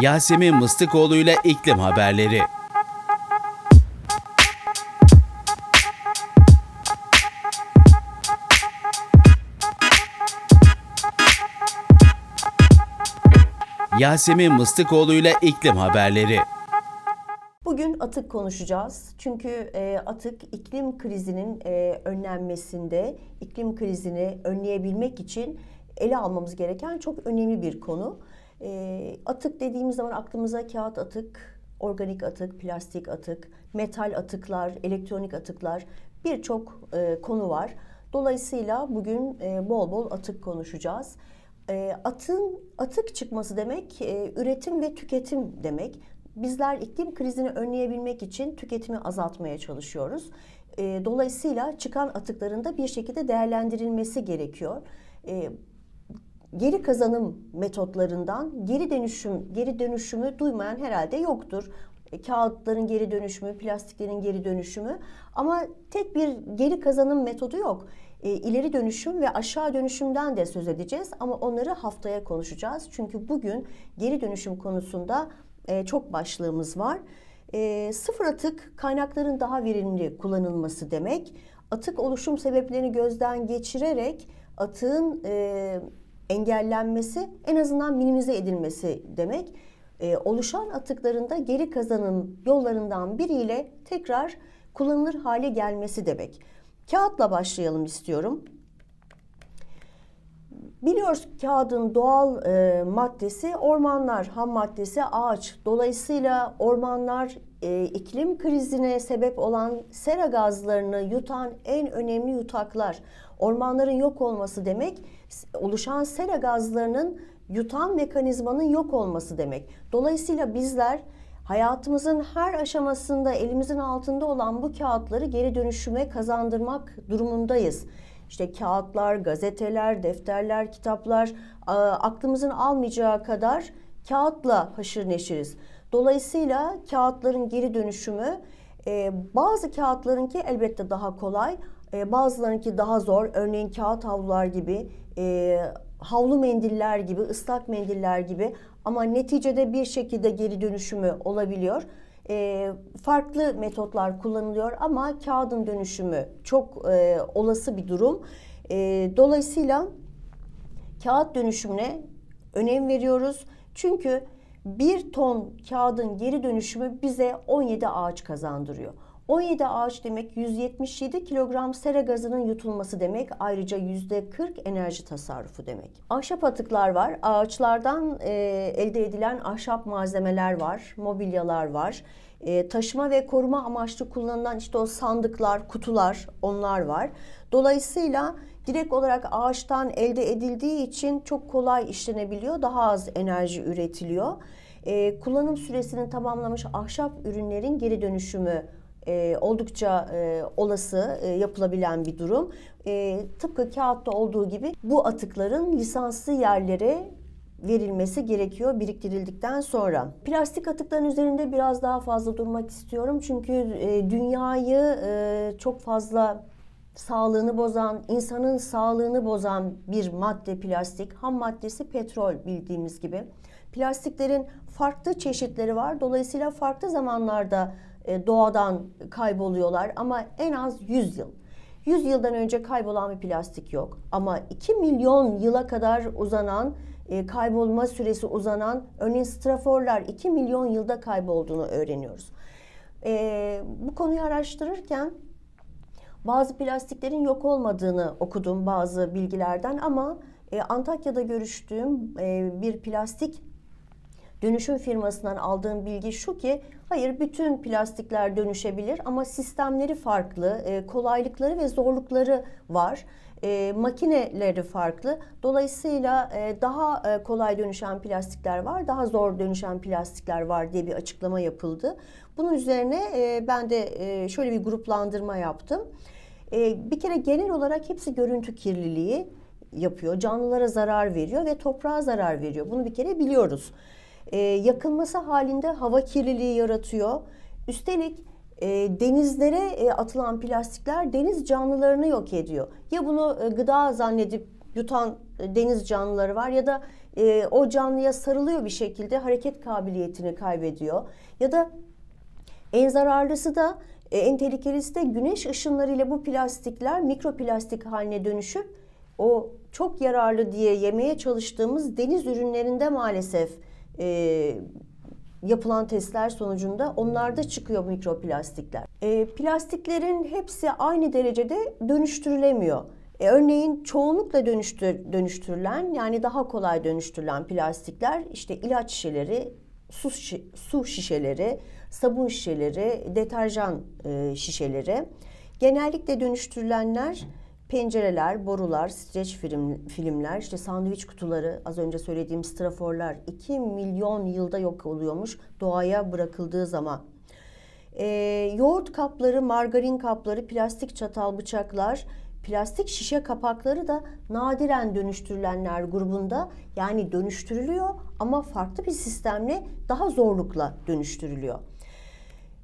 Yasemin Mıstıkoğlu ile iklim haberleri. Yasemin Mıstıkoğlu ile iklim haberleri. Bugün atık konuşacağız. Çünkü e, atık iklim krizinin e, önlenmesinde, iklim krizini önleyebilmek için ele almamız gereken çok önemli bir konu. E, atık dediğimiz zaman aklımıza kağıt atık, organik atık, plastik atık, metal atıklar, elektronik atıklar birçok e, konu var. Dolayısıyla bugün e, bol bol atık konuşacağız. E, atın atık çıkması demek e, üretim ve tüketim demek. Bizler iklim krizini önleyebilmek için tüketimi azaltmaya çalışıyoruz. E, dolayısıyla çıkan atıkların da bir şekilde değerlendirilmesi gerekiyor. E, geri kazanım metotlarından geri dönüşüm geri dönüşümü duymayan herhalde yoktur. E, Kağıtların geri dönüşümü, plastiklerin geri dönüşümü ama tek bir geri kazanım metodu yok. E, ileri dönüşüm ve aşağı dönüşümden de söz edeceğiz ama onları haftaya konuşacağız. Çünkü bugün geri dönüşüm konusunda e, çok başlığımız var. E, sıfır atık kaynakların daha verimli kullanılması demek. Atık oluşum sebeplerini gözden geçirerek atığın e, engellenmesi en azından minimize edilmesi demek. E, oluşan atıkların da geri kazanım yollarından biriyle tekrar kullanılır hale gelmesi demek. Kağıtla başlayalım istiyorum. Biliyoruz kağıdın doğal e, maddesi ormanlar, ham maddesi ağaç. Dolayısıyla ormanlar e, iklim krizine sebep olan sera gazlarını yutan en önemli yutaklar. Ormanların yok olması demek oluşan sera gazlarının yutan mekanizmanın yok olması demek. Dolayısıyla bizler hayatımızın her aşamasında elimizin altında olan bu kağıtları geri dönüşüme kazandırmak durumundayız. İşte kağıtlar, gazeteler, defterler, kitaplar aklımızın almayacağı kadar kağıtla haşır neşiriz. Dolayısıyla kağıtların geri dönüşümü e, bazı kağıtlarınki elbette daha kolay, e, bazılarınki daha zor. Örneğin kağıt havlular gibi, e, havlu mendiller gibi, ıslak mendiller gibi ama neticede bir şekilde geri dönüşümü olabiliyor. E, farklı metotlar kullanılıyor ama kağıdın dönüşümü çok e, olası bir durum. E, dolayısıyla kağıt dönüşümüne önem veriyoruz. Çünkü bir ton kağıdın geri dönüşümü bize 17 ağaç kazandırıyor. 17 ağaç demek 177 kilogram sera gazının yutulması demek. Ayrıca %40 enerji tasarrufu demek. Ahşap atıklar var. Ağaçlardan e, elde edilen ahşap malzemeler var. Mobilyalar var. E, taşıma ve koruma amaçlı kullanılan işte o sandıklar, kutular onlar var. Dolayısıyla direkt olarak ağaçtan elde edildiği için çok kolay işlenebiliyor. Daha az enerji üretiliyor. E, kullanım süresini tamamlamış ahşap ürünlerin geri dönüşümü e, oldukça e, olası e, yapılabilen bir durum. E, tıpkı kağıtta olduğu gibi bu atıkların lisanslı yerlere verilmesi gerekiyor biriktirildikten sonra. Plastik atıkların üzerinde biraz daha fazla durmak istiyorum. Çünkü e, dünyayı e, çok fazla sağlığını bozan, insanın sağlığını bozan bir madde plastik. Ham maddesi petrol bildiğimiz gibi. Plastiklerin farklı çeşitleri var. Dolayısıyla farklı zamanlarda doğadan kayboluyorlar ama en az 100 yıl. 100 yıldan önce kaybolan bir plastik yok. Ama 2 milyon yıla kadar uzanan e, kaybolma süresi uzanan örneğin straforlar 2 milyon yılda kaybolduğunu öğreniyoruz. E, bu konuyu araştırırken bazı plastiklerin yok olmadığını okudum bazı bilgilerden ama e, Antakya'da görüştüğüm e, bir plastik dönüşüm firmasından aldığım bilgi şu ki hayır bütün plastikler dönüşebilir ama sistemleri farklı, e, kolaylıkları ve zorlukları var. E, makineleri farklı. Dolayısıyla e, daha e, kolay dönüşen plastikler var, daha zor dönüşen plastikler var diye bir açıklama yapıldı. Bunun üzerine e, ben de e, şöyle bir gruplandırma yaptım. E, bir kere genel olarak hepsi görüntü kirliliği yapıyor. Canlılara zarar veriyor ve toprağa zarar veriyor. Bunu bir kere biliyoruz. E, yakılması halinde hava kirliliği yaratıyor. Üstelik e, denizlere e, atılan plastikler deniz canlılarını yok ediyor. Ya bunu e, gıda zannedip yutan e, deniz canlıları var ya da e, o canlıya sarılıyor bir şekilde hareket kabiliyetini kaybediyor. Ya da en zararlısı da e, en tehlikelisi de güneş ışınlarıyla bu plastikler mikroplastik haline dönüşüp o çok yararlı diye yemeye çalıştığımız deniz ürünlerinde maalesef e, yapılan testler sonucunda onlarda çıkıyor mikroplastikler. E, plastiklerin hepsi aynı derecede dönüştürülemiyor. E, örneğin çoğunlukla dönüştür, dönüştürülen yani daha kolay dönüştürülen plastikler işte ilaç şişeleri, su, su şişeleri, sabun şişeleri, deterjan e, şişeleri. Genellikle dönüştürülenler pencereler, borular, streç film, filmler, işte sandviç kutuları, az önce söylediğim straforlar 2 milyon yılda yok oluyormuş doğaya bırakıldığı zaman. E, yoğurt kapları, margarin kapları, plastik çatal bıçaklar, plastik şişe kapakları da nadiren dönüştürülenler grubunda yani dönüştürülüyor ama farklı bir sistemle daha zorlukla dönüştürülüyor.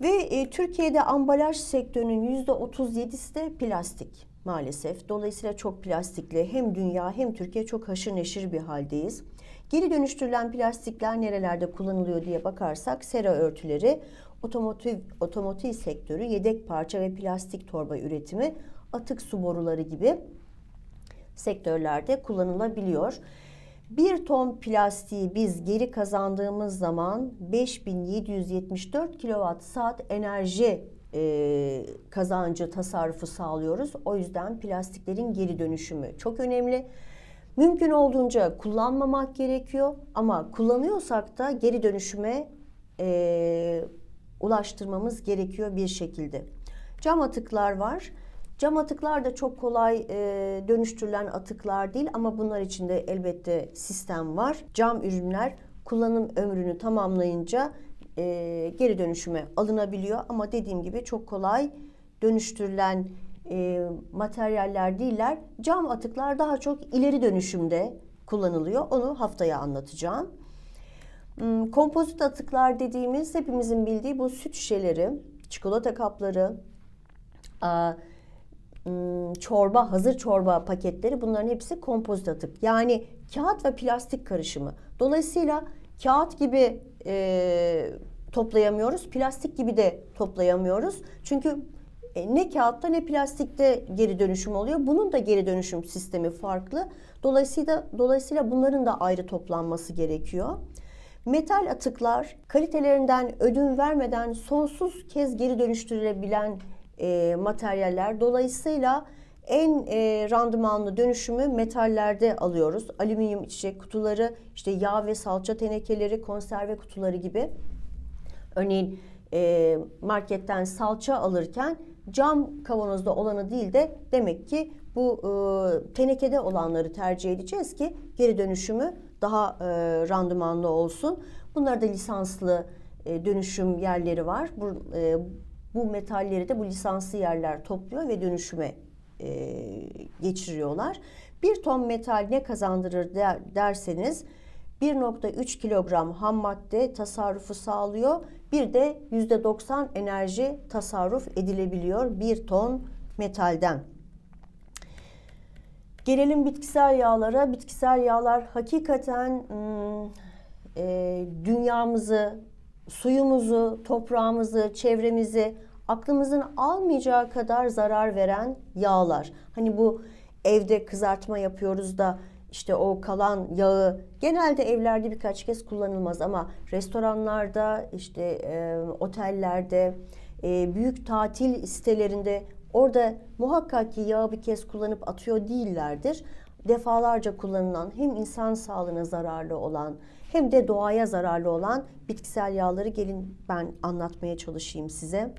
Ve e, Türkiye'de ambalaj sektörünün %37'si de plastik maalesef. Dolayısıyla çok plastikli hem dünya hem Türkiye çok haşır neşir bir haldeyiz. Geri dönüştürülen plastikler nerelerde kullanılıyor diye bakarsak sera örtüleri, otomotiv, otomotiv sektörü, yedek parça ve plastik torba üretimi, atık su boruları gibi sektörlerde kullanılabiliyor. Bir ton plastiği biz geri kazandığımız zaman 5774 kilowatt saat enerji e, kazancı tasarrufu sağlıyoruz. O yüzden plastiklerin geri dönüşümü çok önemli. Mümkün olduğunca kullanmamak gerekiyor ama kullanıyorsak da geri dönüşüme e, ulaştırmamız gerekiyor bir şekilde. Cam atıklar var. Cam atıklar da çok kolay e, dönüştürülen atıklar değil ama bunlar için de elbette sistem var. Cam ürünler kullanım ömrünü tamamlayınca e, geri dönüşüme alınabiliyor ama dediğim gibi çok kolay dönüştürülen e, materyaller değiller. Cam atıklar daha çok ileri dönüşümde kullanılıyor. Onu haftaya anlatacağım. Hmm, Kompozit atıklar dediğimiz hepimizin bildiği bu süt şişeleri, çikolata kapları, hmm, çorba, hazır çorba paketleri bunların hepsi kompozit atık. Yani kağıt ve plastik karışımı. Dolayısıyla kağıt gibi e, toplayamıyoruz, plastik gibi de toplayamıyoruz. Çünkü e, ne kağıtta ne plastikte geri dönüşüm oluyor. Bunun da geri dönüşüm sistemi farklı. Dolayısıyla dolayısıyla bunların da ayrı toplanması gerekiyor. Metal atıklar kalitelerinden ödün vermeden sonsuz kez geri dönüştürülebilen e, materyaller. Dolayısıyla en e, randımanlı dönüşümü metallerde alıyoruz. Alüminyum içecek kutuları, işte yağ ve salça tenekeleri, konserve kutuları gibi. Örneğin e, marketten salça alırken cam kavanozda olanı değil de demek ki bu e, tenekede olanları tercih edeceğiz ki geri dönüşümü daha e, randımanlı olsun. Bunlarda lisanslı e, dönüşüm yerleri var. Bu, e, bu metalleri de bu lisanslı yerler topluyor ve dönüşüme e, geçiriyorlar. Bir ton metal ne kazandırır der, derseniz 1.3 kilogram ham madde tasarrufu sağlıyor. Bir de %90 enerji tasarruf edilebiliyor bir ton metalden. Gelelim bitkisel yağlara. Bitkisel yağlar hakikaten hmm, e, dünyamızı, suyumuzu, toprağımızı, çevremizi aklımızın almayacağı kadar zarar veren yağlar. Hani bu evde kızartma yapıyoruz da işte o kalan yağı genelde evlerde birkaç kez kullanılmaz ama restoranlarda işte e, otellerde e, büyük tatil sitelerinde orada muhakkak ki yağı bir kez kullanıp atıyor değillerdir. Defalarca kullanılan hem insan sağlığına zararlı olan hem de doğaya zararlı olan bitkisel yağları gelin ben anlatmaya çalışayım size.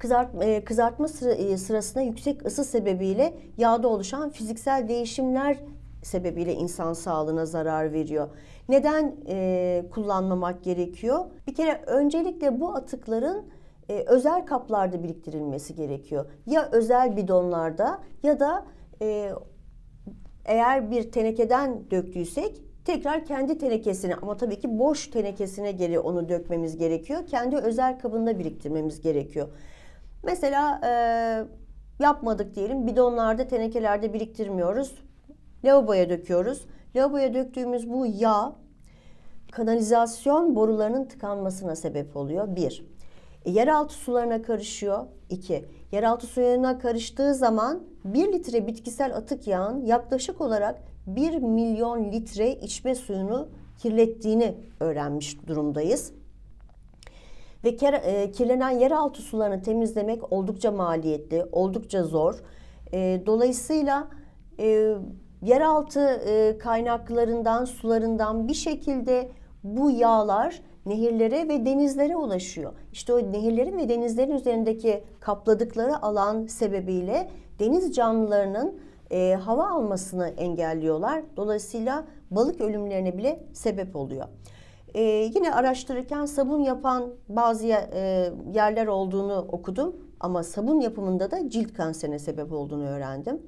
Kızart, e, kızartma sıra, e, sırasında yüksek ısı sebebiyle yağda oluşan fiziksel değişimler sebebiyle insan sağlığına zarar veriyor. Neden e, kullanmamak gerekiyor? Bir kere öncelikle bu atıkların e, özel kaplarda biriktirilmesi gerekiyor. Ya özel bidonlarda ya da e, eğer bir tenekeden döktüysek tekrar kendi tenekesine ama tabii ki boş tenekesine geri onu dökmemiz gerekiyor. Kendi özel kabında biriktirmemiz gerekiyor. Mesela e, yapmadık diyelim bidonlarda tenekelerde biriktirmiyoruz. lavaboya döküyoruz. Lavaboya döktüğümüz bu yağ kanalizasyon borularının tıkanmasına sebep oluyor. Bir. E, yeraltı sularına karışıyor. İki. Yeraltı suyuna karıştığı zaman 1 litre bitkisel atık yağın yaklaşık olarak 1 milyon litre içme suyunu kirlettiğini öğrenmiş durumdayız. Ve e, kirlenen yeraltı sularını temizlemek oldukça maliyetli, oldukça zor. E, dolayısıyla e, yeraltı kaynaklarından, sularından bir şekilde bu yağlar nehirlere ve denizlere ulaşıyor. İşte o nehirlerin ve denizlerin üzerindeki kapladıkları alan sebebiyle deniz canlılarının e, hava almasını engelliyorlar. Dolayısıyla balık ölümlerine bile sebep oluyor. Ee, yine araştırırken sabun yapan bazı e, yerler olduğunu okudum ama sabun yapımında da cilt kanserine sebep olduğunu öğrendim.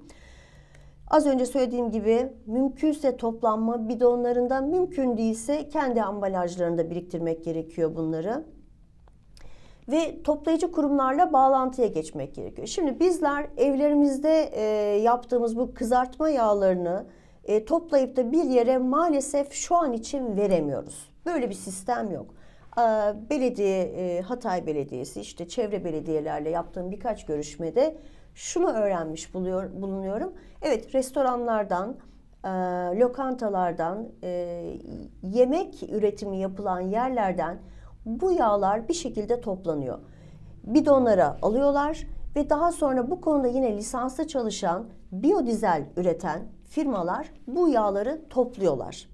Az önce söylediğim gibi mümkünse toplanma bidonlarında mümkün değilse kendi ambalajlarında biriktirmek gerekiyor bunları. Ve toplayıcı kurumlarla bağlantıya geçmek gerekiyor. Şimdi bizler evlerimizde e, yaptığımız bu kızartma yağlarını e, toplayıp da bir yere maalesef şu an için veremiyoruz. Böyle bir sistem yok. Ee, Belediye, e, Hatay Belediyesi, işte çevre belediyelerle yaptığım birkaç görüşmede şunu öğrenmiş buluyor, bulunuyorum. Evet, restoranlardan, e, lokantalardan, e, yemek üretimi yapılan yerlerden bu yağlar bir şekilde toplanıyor. Bidonlara alıyorlar ve daha sonra bu konuda yine lisanslı çalışan biyodizel üreten firmalar bu yağları topluyorlar.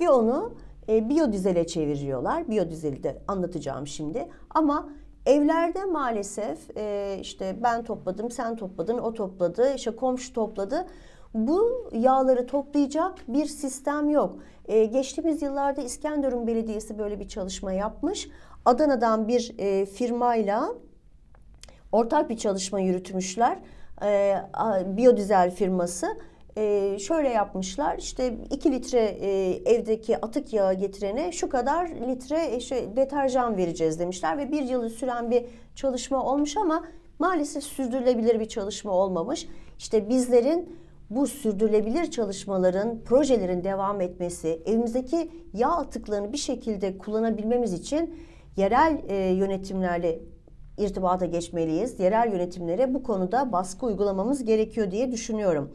Ve onu e, biyodizele çeviriyorlar. Biyodizeli de anlatacağım şimdi. Ama evlerde maalesef e, işte ben topladım, sen topladın, o topladı, işte komşu topladı. Bu yağları toplayacak bir sistem yok. E, geçtiğimiz yıllarda İskenderun Belediyesi böyle bir çalışma yapmış. Adana'dan bir e, firmayla ortak bir çalışma yürütmüşler. E, biyodizel firması. E, şöyle yapmışlar işte 2 litre e, evdeki atık yağı getirene şu kadar litre e, şey, deterjan vereceğiz demişler ve bir yılı süren bir çalışma olmuş ama maalesef sürdürülebilir bir çalışma olmamış. İşte bizlerin bu sürdürülebilir çalışmaların, projelerin devam etmesi, evimizdeki yağ atıklarını bir şekilde kullanabilmemiz için yerel e, yönetimlerle irtibata geçmeliyiz. Yerel yönetimlere bu konuda baskı uygulamamız gerekiyor diye düşünüyorum.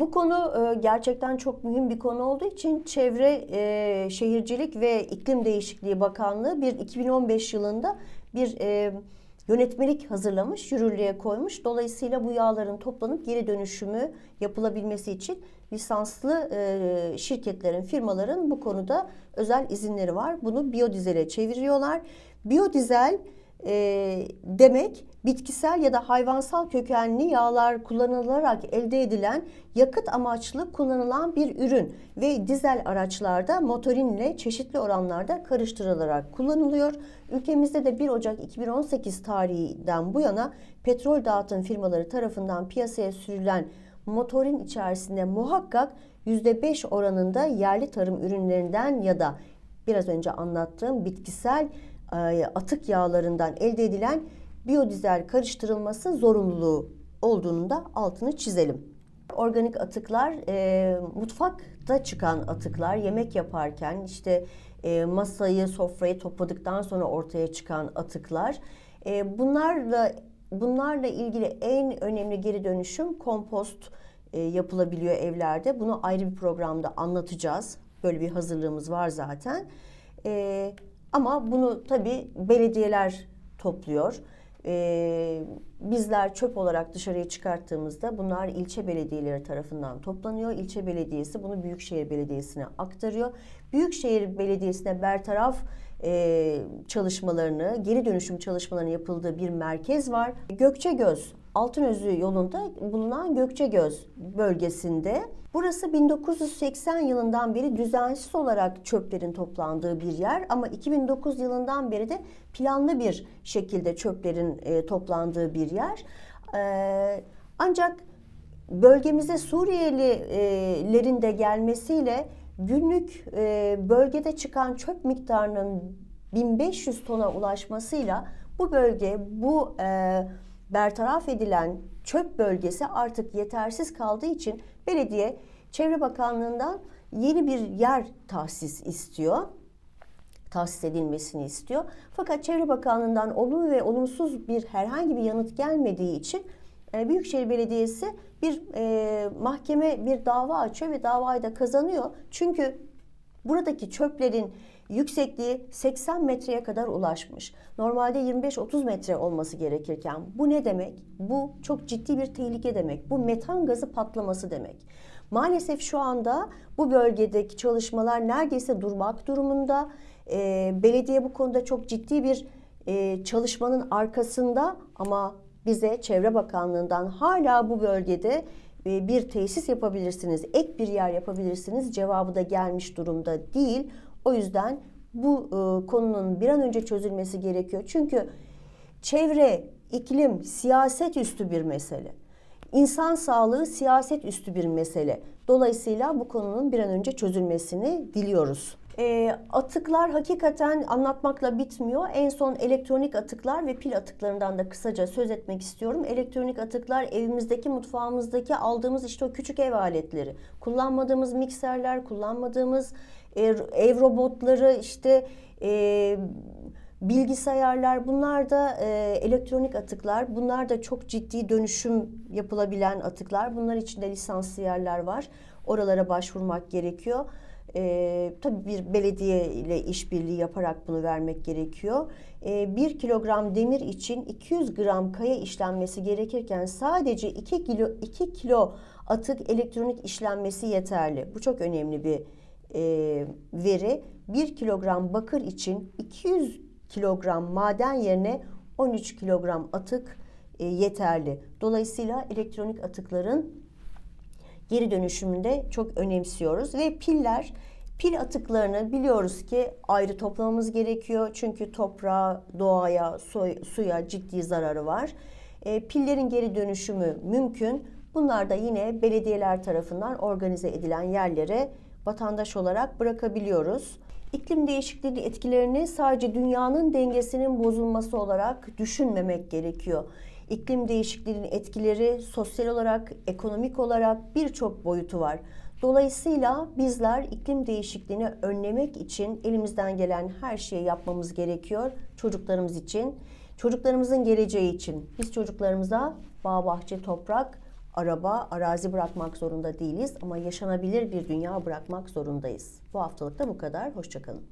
Bu konu e, gerçekten çok mühim bir konu olduğu için Çevre e, Şehircilik ve İklim Değişikliği Bakanlığı bir 2015 yılında bir e, yönetmelik hazırlamış, yürürlüğe koymuş. Dolayısıyla bu yağların toplanıp geri dönüşümü yapılabilmesi için lisanslı e, şirketlerin, firmaların bu konuda özel izinleri var. Bunu biyodizele çeviriyorlar. Biyodizel e, demek bitkisel ya da hayvansal kökenli yağlar kullanılarak elde edilen yakıt amaçlı kullanılan bir ürün ve dizel araçlarda motorinle çeşitli oranlarda karıştırılarak kullanılıyor. Ülkemizde de 1 Ocak 2018 tarihinden bu yana petrol dağıtım firmaları tarafından piyasaya sürülen motorin içerisinde muhakkak %5 oranında yerli tarım ürünlerinden ya da biraz önce anlattığım bitkisel atık yağlarından elde edilen biyodizel karıştırılması zorunluluğu olduğunu da altını çizelim. Organik atıklar e, mutfakta çıkan atıklar yemek yaparken işte e, masayı sofrayı topladıktan sonra ortaya çıkan atıklar e, bunlarla bunlarla ilgili en önemli geri dönüşüm kompost e, yapılabiliyor evlerde. Bunu ayrı bir programda anlatacağız. Böyle bir hazırlığımız var zaten. E, ama bunu tabii belediyeler topluyor. Ee, bizler çöp olarak dışarıya çıkarttığımızda bunlar ilçe belediyeleri tarafından toplanıyor. İlçe belediyesi bunu Büyükşehir Belediyesi'ne aktarıyor. Büyükşehir Belediyesi'ne bertaraf e, çalışmalarını, geri dönüşüm çalışmalarının yapıldığı bir merkez var. Gökçegöz, Altınözü yolunda bulunan Gökçegöz bölgesinde. Burası 1980 yılından beri düzensiz olarak çöplerin toplandığı bir yer ama 2009 yılından beri de planlı bir şekilde çöplerin e, toplandığı bir yer. E, ancak bölgemize Suriyelilerin de gelmesiyle günlük e, bölgede çıkan çöp miktarının 1500 tona ulaşmasıyla bu bölge bu e, bertaraf edilen çöp bölgesi artık yetersiz kaldığı için belediye Çevre Bakanlığı'ndan yeni bir yer tahsis istiyor tahsis edilmesini istiyor. Fakat Çevre Bakanlığı'ndan olumlu ve olumsuz bir herhangi bir yanıt gelmediği için e, Büyükşehir Belediyesi bir e, mahkeme bir dava açıyor ve davayı da kazanıyor. Çünkü buradaki çöplerin yüksekliği 80 metreye kadar ulaşmış. Normalde 25-30 metre olması gerekirken bu ne demek? Bu çok ciddi bir tehlike demek. Bu metan gazı patlaması demek. Maalesef şu anda bu bölgedeki çalışmalar neredeyse durmak durumunda. E, belediye bu konuda çok ciddi bir e, çalışmanın arkasında ama bize Çevre Bakanlığı'ndan hala bu bölgede e, bir tesis yapabilirsiniz, ek bir yer yapabilirsiniz cevabı da gelmiş durumda değil. O yüzden bu e, konunun bir an önce çözülmesi gerekiyor. Çünkü çevre, iklim, siyaset üstü bir mesele. İnsan sağlığı siyaset üstü bir mesele. Dolayısıyla bu konunun bir an önce çözülmesini diliyoruz. E, atıklar hakikaten anlatmakla bitmiyor. En son elektronik atıklar ve pil atıklarından da kısaca söz etmek istiyorum. Elektronik atıklar evimizdeki, mutfağımızdaki aldığımız işte o küçük ev aletleri. Kullanmadığımız mikserler, kullanmadığımız ev robotları, işte e, bilgisayarlar bunlar da e, elektronik atıklar. Bunlar da çok ciddi dönüşüm yapılabilen atıklar. Bunlar içinde lisanslı yerler var. Oralara başvurmak gerekiyor. E, tabii bir belediye ile işbirliği yaparak bunu vermek gerekiyor. E, 1 kilogram demir için 200 gram kaya işlenmesi gerekirken sadece 2 kilo 2 kilo atık elektronik işlenmesi yeterli. Bu çok önemli bir e, veri. 1 kilogram bakır için 200 kilogram maden yerine 13 kilogram atık e, yeterli. Dolayısıyla elektronik atıkların geri dönüşümünde çok önemsiyoruz ve piller pil atıklarını biliyoruz ki ayrı toplamamız gerekiyor çünkü toprağa, doğaya, su- suya ciddi zararı var. E, pillerin geri dönüşümü mümkün. Bunlar da yine belediyeler tarafından organize edilen yerlere vatandaş olarak bırakabiliyoruz. İklim değişikliği etkilerini sadece dünyanın dengesinin bozulması olarak düşünmemek gerekiyor. İklim değişikliğinin etkileri sosyal olarak, ekonomik olarak birçok boyutu var. Dolayısıyla bizler iklim değişikliğini önlemek için elimizden gelen her şeyi yapmamız gerekiyor çocuklarımız için. Çocuklarımızın geleceği için biz çocuklarımıza bağ, bahçe, toprak, araba, arazi bırakmak zorunda değiliz ama yaşanabilir bir dünya bırakmak zorundayız. Bu haftalık da bu kadar. Hoşçakalın.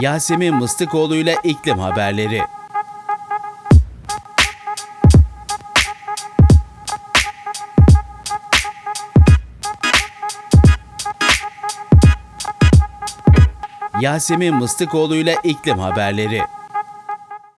Yasemin Mıstıkoğlu ile iklim haberleri. Yasemin Mıstıkoğlu ile iklim haberleri.